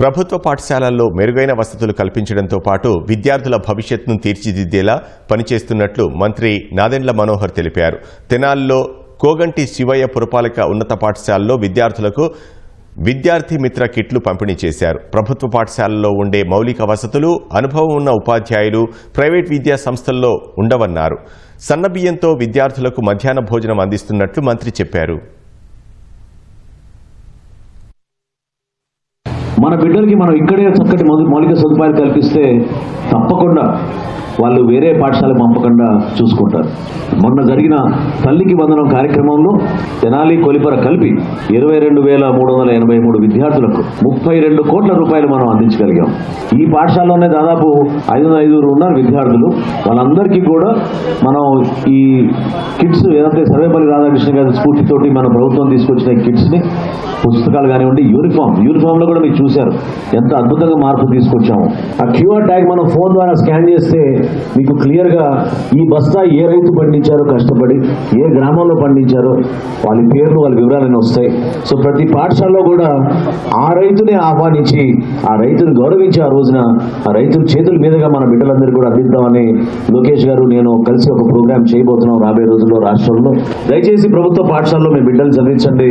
ప్రభుత్వ పాఠశాలల్లో మెరుగైన వసతులు కల్పించడంతో పాటు విద్యార్థుల భవిష్యత్తును తీర్చిదిద్దేలా పనిచేస్తున్నట్లు మంత్రి నాదెండ్ల మనోహర్ తెలిపారు. తెనాల్లో కోగంటి శివయ్య పురపాలిక ఉన్నత పాఠశాలలో విద్యార్థులకు విద్యార్థి మిత్ర కిట్లు పంపిణీ చేశారు. ప్రభుత్వ పాఠశాలల్లో ఉండే మౌలిక వసతులు అనుభవం ఉన్న ఉపాధ్యాయులు ప్రైవేట్ విద్యా సంస్థల్లో ఉండవన్నారు. సన్నబియ్యంతో విద్యార్థులకు మధ్యాహ్న భోజనం అందిస్తున్నట్లు మంత్రి చెప్పారు. మన బిడ్డలకి మనం ఇక్కడే చక్కటి మౌలిక సదుపాయాలు కల్పిస్తే తప్పకుండా వాళ్ళు వేరే పాఠశాలకు పంపకుండా చూసుకుంటారు. మొన్న జరిగిన తల్లికి వందనం కార్యక్రమంలో తెనాలి కొలిపర కలిపి ఇరవై రెండు వేల మూడు వందల ఎనభై మూడు విద్యార్థులకు ముప్పై రెండు కోట్ల రూపాయలు మనం అందించగలిగాం. ఈ పాఠశాలలోనే దాదాపు ఐదు వందల ఐదుగురు ఉన్నారు విద్యార్థులు. వాళ్ళందరికీ కూడా మనం ఈ కిట్స్ ఏదైతే సర్వేపల్లి రాధాకృష్ణ గారి స్ఫూర్తితోటి మన ప్రభుత్వం తీసుకొచ్చిన కిట్స్ని పుస్తకాలు కానివ్వండి యూనిఫామ్ యూనిఫామ్లో కూడా మీకు చూశారు. ఎంత అద్భుతంగా మార్పు తీసుకొచ్చాము. ఆ క్యూఆర్ ట్యాగ్ మనం ఫోన్ ద్వారా స్కాన్ చేస్తే మీకు క్లియర్గా ఈ బస్తా ఏ రైతు పండించారో కష్టపడి ఏ గ్రామంలో పండించారో వాళ్ళ పేర్లు వాళ్ళ వివరాలన్నీ వస్తాయి. సో ప్రతి పాఠశాలలో కూడా ఆ రైతుని ఆహ్వానించి ఆ రైతును గౌరవించి ఆ రోజున ఆ రైతుల చేతుల మీదుగా మన బిడ్డలందరికీ కూడా అందిద్దామని లోకేష్ గారు నేను కలిసి ఒక ప్రోగ్రామ్ చేయబోతున్నాం రాబోయే రోజుల్లో రాష్ట్రంలో. దయచేసి ప్రభుత్వ పాఠశాలలో మీ బిడ్డలు చదివించండి.